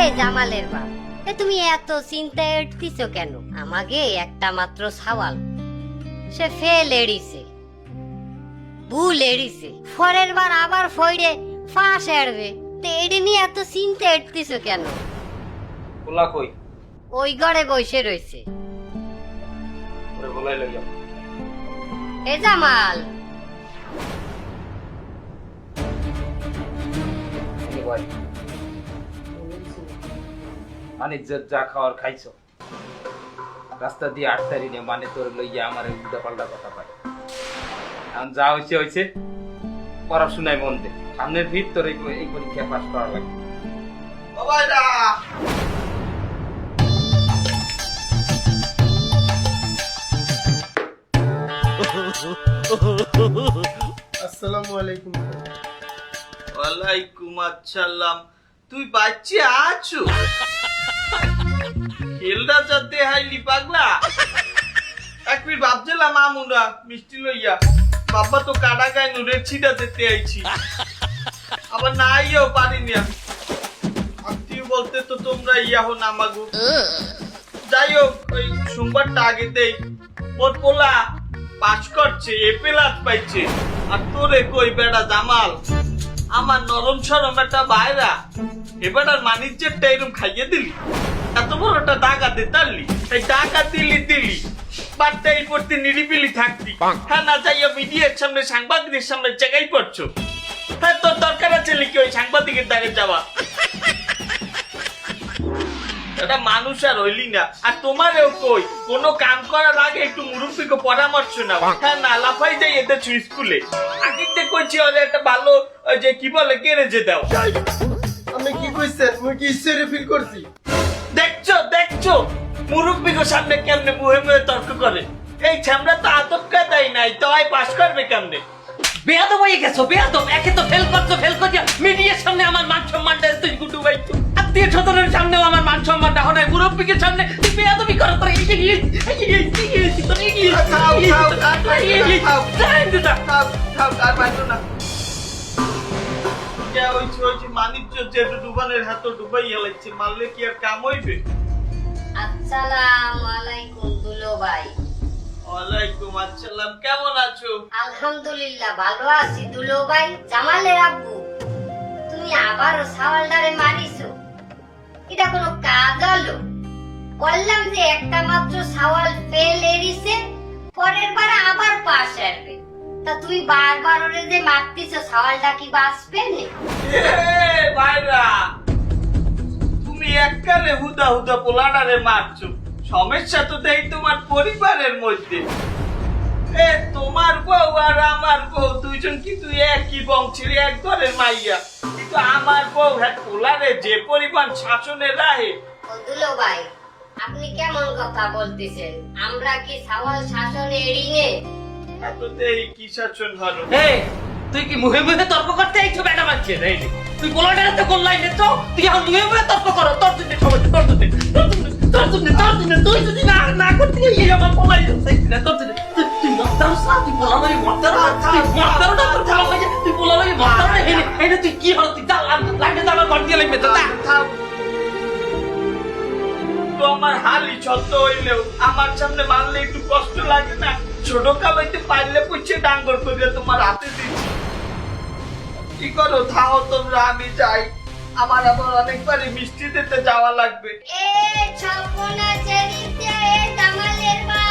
এই জামালের বাপ এ তুমি এত চিন্তায় উঠতিছ কেন? আমাকে একটা মাত্র সওয়াল। সে ফেল এড়িছে। ভুল এড়িছে। পরের বার আবার ফইরে ফাঁস এড়বে। তো এড়ে নিয়ে এত চিন্তা উঠতিছ কেন? পোলা কই? ওই ঘরে বসে রয়েছে ওরে বলাই লইয়া। এ জামাল! মানে যা খাওয়ার খাইছো। রাস্তা দিয়ে আটতারি নে মানে তোর লইয়া আমার উল্টা পাল্টা কথা পাই এখন যা হয়েছে হয়েছে পড়াশোনায় মন দে। সামনের ভিত তোর এই পরীক্ষা পাস করা লাগবে। আসসালামু আলাইকুম। ওয়ালাইকুম আসসালাম। তুই বাচ্চা আছো? খেলটা যাতে হাইলি পাগলা। এক মিনিট ভাবছিলাম আমুনা মিষ্টি লইয়া। বাবা তো কাটা গায়ে নুরের ছিটা যেতে আইছি। আবার না আইয়াও পারিনি। আত্মীয় বলতে তো তোমরা ইয়া হো নামাগো যাই হোক ওই সোমবারটা আগে দেই। ওর পোলা পাস করছে এপেলাত পাইছে। আর তোরে কই বেড়া জামাল? আমার নরম সরম একটা বাইরা। এবার আর মানিজ্যেরটা এরম খাইয়ে দিলি। এত বড় একটা টাকা তাললি এই টাকা দিলি দিলি। বার্তা এই পড়তে নিরিবিলি থাকতি হ্যাঁ না যাইয়া মিডিয়ার সামনে সাংবাদিকের সামনে জায়গায় পড়ছো। হ্যাঁ তোর দরকার আছে নাকি ওই সাংবাদিকের দ্বারে যাওয়া? এটা মানুষ আর হইলি না। আর তোমারেও কই কোনো কাম করার আগে একটু মুরব্বীকে পরামর্শ নাও। হ্যাঁ না লাফাই যাই এদের স্কুলে। আগে থেকে কইছি ওদের একটা ভালো ওই যে কি বলে গ্যারেজে দাও। আমি কি কইছেন মুই কি ইচ্ছারে ফিল করছি? দেখছ দেখছ? মুরব্বীকে সামনে কেমনে মুহে মুহে তর্ক করে। এই ছামড়া তো আতক্কা দেয় নাই তো আই পাস করবে কেমনে? বেয়াদব হয়ে গেছো বেয়াদব। একে তো ফেল করছ ফেল করছ মিডিয়ার সামনে আমার মান সম্মানটা তুই গুটু ভাই। আত্মীয় স্বজনের সামনেও আমার মান সম্মানটা হয় নাই মুরব্বীকে সামনে তুই বেয়াদবি করো তোর এই এই এই এই এই তোর এই এই থাও, থাও, আর মাইরো না, থাও। জানেন তো তা? থাক থাক আর মানতো না। কে হইছে হইছে মানিজ্য যে ডুবানের হাত ডুবাই হেলাইছে মারলে কি আর কাম হইবে? আসসালামু আলাইকুম দুলো ভাই। ওয়ালাইকুম আসসালাম কেমন আছো? আলহামদুলিল্লাহ ভালো আছি দুলো ভাই। জামালের আব্বু তুমি আবারও সাওয়ালদারে মারিছো? এটা কোনো কাজ হলো বললাম যে একটা মাত্র সাওয়াল ফেল এরিছে, পরের বার আবার পাশ আসবে। তা তুই বারবার ওরে যে মারতিছো, সাওয়ালটা কি বাঁচবে ভাইরা, তুমি এককালে হুদা হুদা পোলাডারে মারছো। সমস্যা তো দেই তোমার পরিবারের মধ্যে। এ, তোমার বউ আর আমার বউ, দুইজন কিন্তু একই বংশের এক ঘরের মাইয়া? কিন্তু আমার বউ হ্যাঁ পোলারে যে পরিমাণ শাসনে রাহে। দুলো ভাই আপনি কেমন কথা বলতেছেন? আমরা কি সাওয়াল শাসন এড়িয়ে? এত কি শাসন হলো? এই, তুই কি মুহে মুহে তর্ক করতে এইছো বেটা মারছে এই তুই বলাটা তো কোন লাইনে তো তুই এখন মুহে মুহে তর্ক করো তোর জন্য সবাই তোর জন্য তোর জন্য তোর জন্য তুই যদি না না করতে এই আমার বলাই যাচ্ছে না তোর জন্য। তুই না তুই বলা লাগি মরতার না তুই মরতার না তোর লাগি মরতার না এনে এনে তুই কি হলো? তুই যা লাগে তো আমার ঘর দিয়ে লাগবে তো। তো আমার হালি ছত্র হইলেও আমার সামনে মারলে একটু কষ্ট লাগে না? ছোট কাবাইতে পারলে পুচ্ছে ডাঙ্গর করে তোমার হাতে দিচ্ছি কি করো থাও তোমরা আমি যাই। আমার আবার অনেকবারই মিষ্টি দিতে যাওয়া লাগবে। এ ছপনা চেরিতে এ জামালের বাপ